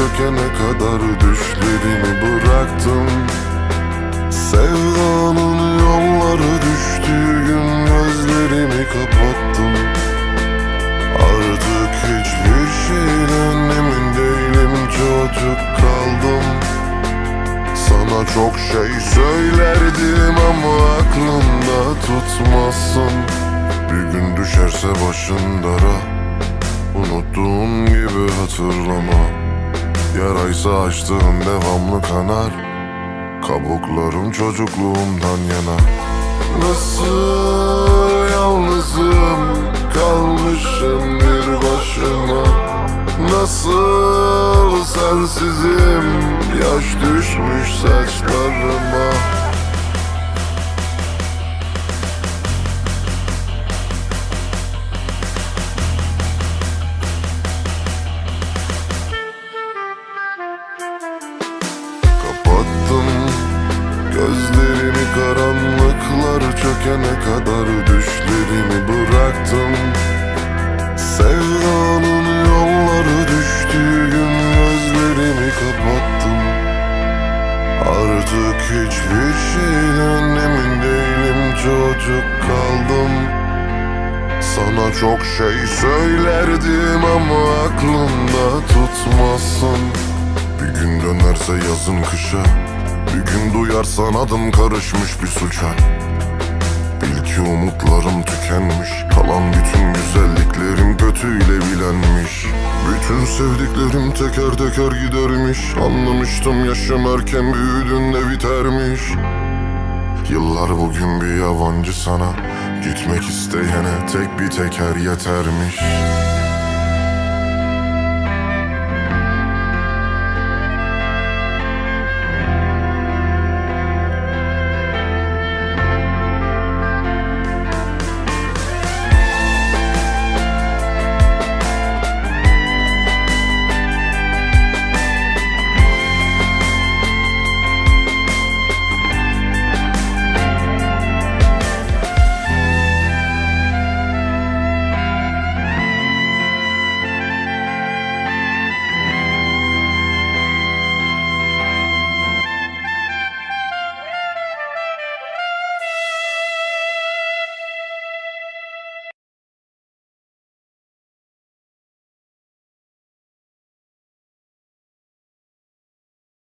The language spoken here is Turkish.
çökene kadar düşlerimi bıraktım. Sevdanın yolları düştüğü gün gözlerimi kapattım. Artık hiçbir şeyden emin değilim çocuk kaldım. Sana çok şey söylerdim ama aklımda tutmazsın. Bir gün düşerse başın dara Unuttuğum gibi hatırlama. Yaraysa açtığın devamlı kanar. Kabuklarım çocukluğumdan yana Nasıl yalnızım kalmışım bir başıma? Nasıl sensizim? Yaş düşmüş saçlarıma Kapattım gözlerimi karanlıklar çökene kadar düşlerimi bıraktım. Sevdanın yolları düştüğü gün gözlerimi kapattım. Artık hiçbir şeyden emin değilim çocuk kaldım. Sana çok şey söylerdim ama aklımda tutmazsın Bir gün dönerse yazın kışa Bir gün duyarsan adım karışmış bir suça. Bil ki umutlarım tükenmiş Kalan bütün güzelliklerim kötüyle bilenmiş. Bütün sevdiklerim teker teker gidermiş Anlamıştım yaşım erken büyüdüğünde bitermiş. Yıllar bugün bir yabancı sana Gitmek isteyene tek bir teker yetermiş